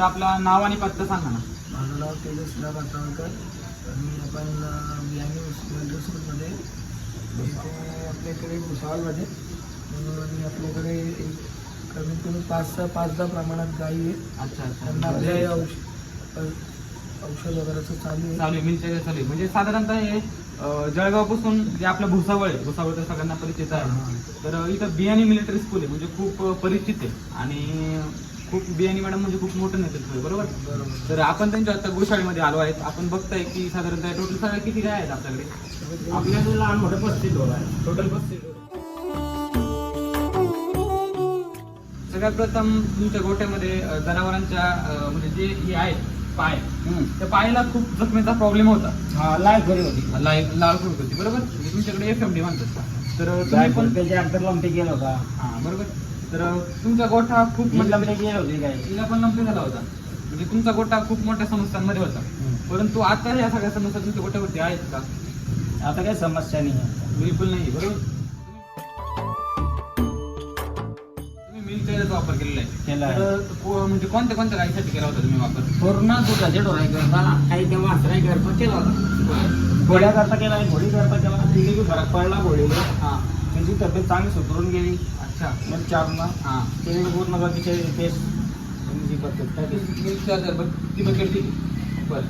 तर आपला नाव आणि पत्ता सांगा ना. माझं नाव तेजस्ला पाटणकर आणि आपण बियाणे मध्ये इथे आपल्याकडे भुसावळमध्ये. आणि आपल्याकडे एक कमीत कमी पाच सहा पाच दहा प्रमाणात गायी आहे अच्छा त्यांना अच्छा आपल्या या औषध औषध वगैरेचं चालू आहे. चालू आहे मिलच्या चालू आहे. म्हणजे साधारणतः हे अं, जळगावपासून जे आपलं भुसावळ आहे भुसावळ तर सगळ्यांना परिचित आहे. तर इथं बियाणी मिलिटरी स्कूल आहे म्हणजे खूप परिचित आहे. आणि खूप बियाणी मॅडम म्हणजे खूप मोठं नेतृत्व आहे बरोबर? बरोबर तर आपण त्यांच्या आता गोशाळेमध्ये आलो आहेत. आपण बघताय की साधारणतः टोटल सगळ्या किती काय आहेत आपल्याकडे? आपल्याकडे लहान मोठे पस्तीस डोळ आहे टोटल पस्तीस सगळ्यात प्रथम तुमच्या गोट्यामध्ये अं, जनावरांच्या अं, म्हणजे जे हे आहेत पाय त्या पायाला खूप जखमेचा प्रॉब्लेम होता. हा लाईफ घरी होती. लाल लाल खुरक होती बरोबर? म्हणजे तुमच्याकडे एफ एम डी म्हणतात तर तुम्ही पण त्याच्या लंपी गेला होता. हा बरोबर. तर तुमचा गोठा खूप म्हणजे तिला पण लंपी झाला होता. म्हणजे तुमचा गोठा खूप मोठ्या समस्यांमध्ये होता. परंतु आता या सगळ्या समस्या तुमच्या गोट्यावरती आहेत का? आता काही समस्या नाही आहे. बिलकुल नाही बरोबर? वापर केलेला आहे. म्हणजे कोणत्या कोणत्या गायीसाठी केला होता तुम्ही वापर? पूर्ण दुधाचे डोळे करता काही तेव्हा आसराई करता केला होता. घोड्या करता केला घोडी करता केला. फरक पडला घोडीला. हा. त्यांची तब्येत चांगली सुधरून गेली. अच्छा. मग चारला हा. त्याने पूर्ण तिचे तेच त्यांची पद्धत काय ते- मिल्क चार्जर बघ ती बकेट दिली बरं.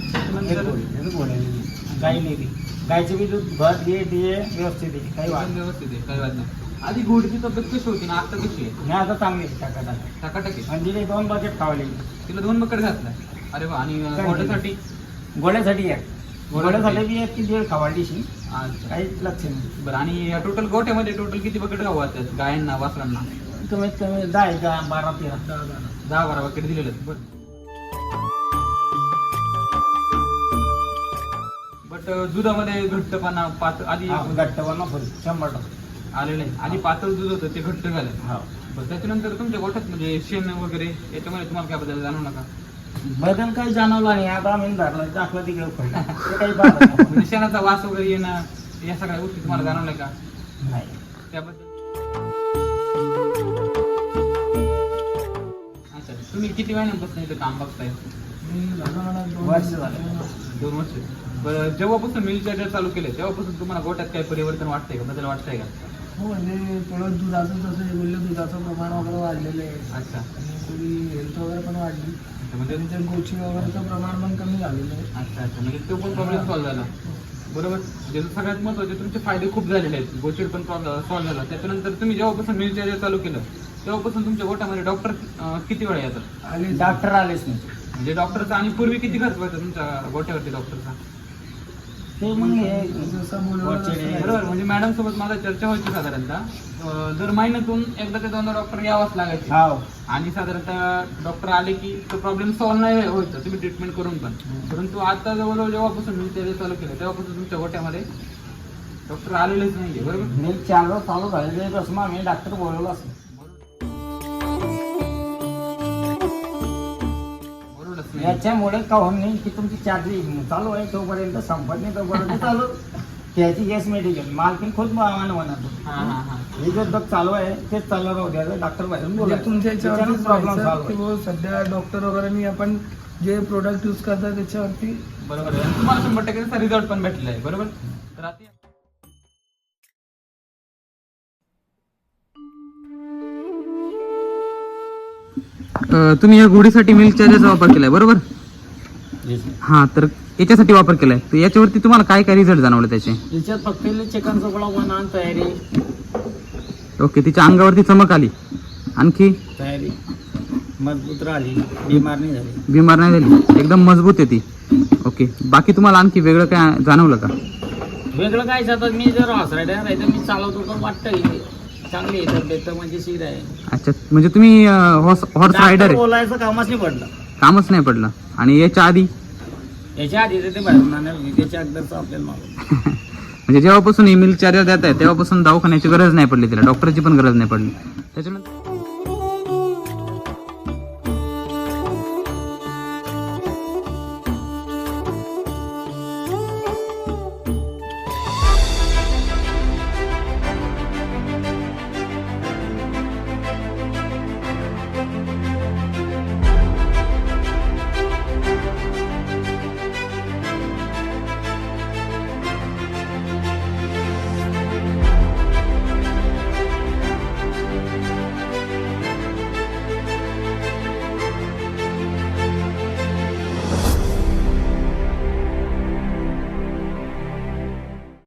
गाई नाही ती गायचे बी दूध भर ये दिये व्यवस्थित आहे. काही वाट एकदम व्यवस्थित आहे काही वाद नाही. आधी घोडीची तब्येत कशी होती ना आता कशी आहे? नाही आता चांगली आहे टाका टाका टाकाटाकी आणि तिने दोन बकेट खावले. तिला दोन बकेट घातलाय अरे वा आणि काय घोड्यासाठी घोड्यासाठी एक घोड्यासाठी बी एक ती दीड खावाडीशी अच्छा. काही लक्ष नाही. बरं आणि टोटल गोठ्यामध्ये टोटल किती बकेट गाव आहेत? गायांना वासरांना? कमीत कमी दहा आहे का बारा तेरा. दहा बारा. बकेट दिलेले आहेत. बरं. बट दुधामध्ये घट्टपणा पात आधी हा, घट्टपणा फुल. शंभर टक्के. आलेलं आहे. आधी पातळ दूध होतं ते घट्ट झालं हा. बरं त्याच्यानंतर तुमच्या गोठ्यात म्हणजे शेण वगैरे याच्यामध्ये तुम्हाला काय बदल जाणवू नका बदल काही जाणवला नाही. आता आम्ही धरलं टाकलं तिकडे पडलं. ते काही पाहत नाही. म्हणजे शेणाचा वास वगैरे येणं या सगळ्या गोष्टी तुम्हाला जाणवल्या का? नाही. त्याबद्दल. अच्छा तुम्ही किती महिन्यांपासून इथं काम बघताय? वर्ष झालं. दोन वर्ष. बरं जेव्हापासून मिल चार्जर चालू केले तेव्हापासून तुम्हाला गोट्यात काही परिवर्तन वाटतंय का? बदल वाटतंय का? हो म्हणजे थोडं दुधाचं तसं हे बोललं दुधाचं प्रमाण वगैरे वाढलेलं आहे. अच्छा. आणि थोडी हेल्थ वगैरे पण वाढली. अच्छा, म्हणजे त्यांच्या गोची वगैरेचं प्रमाण पण कमी झालेलं आहे. अच्छा अच्छा. म्हणजे तो पण प्रॉब्लेम सॉल्व्ह झाला. बरोबर? म्हणजे सगळ्यात महत्त्वाचे तुमचे फायदे खूप झालेले आहेत. गोचिड पण सॉल्व्ह झाला त्याच्यानंतर तुम्ही जेव्हापासून चार्जर चालू केलं तेव्हापासून तुमच्या गोट्यामध्ये डॉक्टर किती वेळा येतात? आणि डॉक्टर आलेच नाही. म्हणजे डॉक्टरचा आणि पूर्वी किती खर्च व्हायचा तुमच्या गोट्यावरती डॉक्टरचा ते मग हे बोलवलं बरोबर म्हणजे मॅडम सोबत माझा चर्चा व्हायची साधारणतः. दर महिन्यातून एकदा ते दोनदा डॉक्टर यावंच लागायचे. हाव आणि साधारणतः डॉक्टर आले की तो प्रॉब्लेम सॉल्व्ह नाही व्हायचा तुम्ही ट्रीटमेंट करून पण. परंतु आता जवळजवळ जेव्हापासून मी ते चालू केलं तेव्हापासून तुमच्या गोट्यामध्ये डॉक्टर आलेलेच नाहीये बरोबर? मी चार चालू झालेले पासून आम्ही डॉक्टर बोलवलं असं याच्यामुळे का होत नाही की तुमची चार्जिंग चालू आहे तोपर्यंत संपत नाही तोपर्यंत चालू. त्याची गॅस मेडिकल मालकीन खुद आम्हाला म्हणतो हा हा हा. हे जर डॉक्टर चालू आहे तेच चालू राहू द्या डॉक्टर बाहेरून म्हणजे बोला तुमच्या प्रॉब्लेम सध्या डॉक्टर वगैरे आपण जे प्रोडक्ट यूज करतात त्याच्यावरती बरोबर आहे. तुम्हाला शंभर टक्के रिझल्ट पण भेटलेला आहे बरोबर? तर आता तुम्ही या घोडीसाठी मिल्क चार्जरचा वापर केलाय बरोबर? हा तर याच्यासाठी वापर केलाय. तर याच्यावरती तुम्हाला काय काय रिझल्ट जाणवले त्याचे? याच्यात फक्त चिकन चोकडा वनान तयारी. ओके तिच्या अंगावरती चमक आली. आणखी? तयारी. मजबूत राहिली. बिमार नाही झाली. बिमार नाही झाली. एकदम मजबूत आहे ती. ओके बाकी तुम्हाला आणखी वेगळं काय जाणवलं का? वेगळं काय जातात? मी जर राहायचं मी चालवतो तर वाटतं की चांगली आहे तब्येत तर म्हणजे शिर आहे. अच्छा म्हणजे तुम्ही हॉर्स रायडर आहे? बोलायचं कामच नाही पडलं. कामच नाही पडलं. आणि याच्या आधी? याच्या आधी तर ते बाहेर त्याच्या अगदरचं आपल्याला म्हणजे जेव्हापासून ही मिल्क चार्जर देत आहे तेव्हापासून दवाखान्याची गरज नाही पडली तिला. डॉक्टरची पण गरज नाही पडली. त्याच्यानंतर